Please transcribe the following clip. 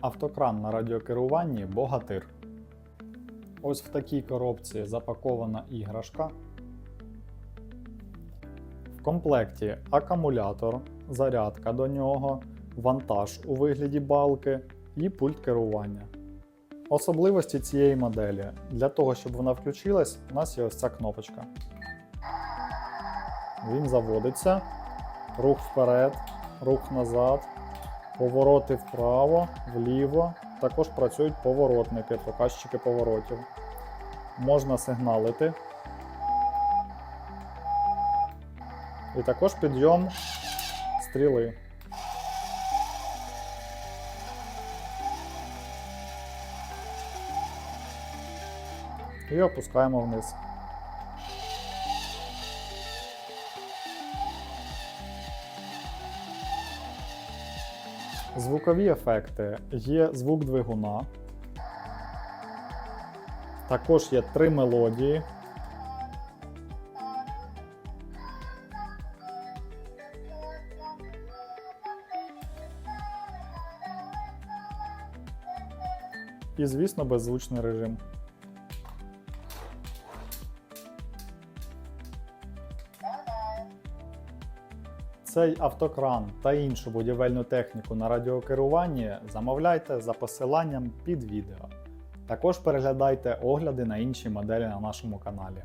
Автокран на радіокеруванні Богатир. Ось в такій коробці запакована іграшка. В комплекті акумулятор, зарядка до нього, вантаж у вигляді балки і пульт керування. Особливості цієї моделі. Для того, щоб вона включилась, у нас є ось ця кнопочка. Він заводиться, рух вперед, рух назад, повороти вправо, вліво. Також працюють поворотники, показчики поворотів. Можна сигналити. І також підйом стріли. І опускаємо вниз. Звукові ефекти. Є звук двигуна. Також є три мелодії. І, звісно, беззвучний режим. Цей автокран та іншу будівельну техніку на радіокеруванні замовляйте за посиланням під відео. Також переглядайте огляди на інші моделі на нашому каналі.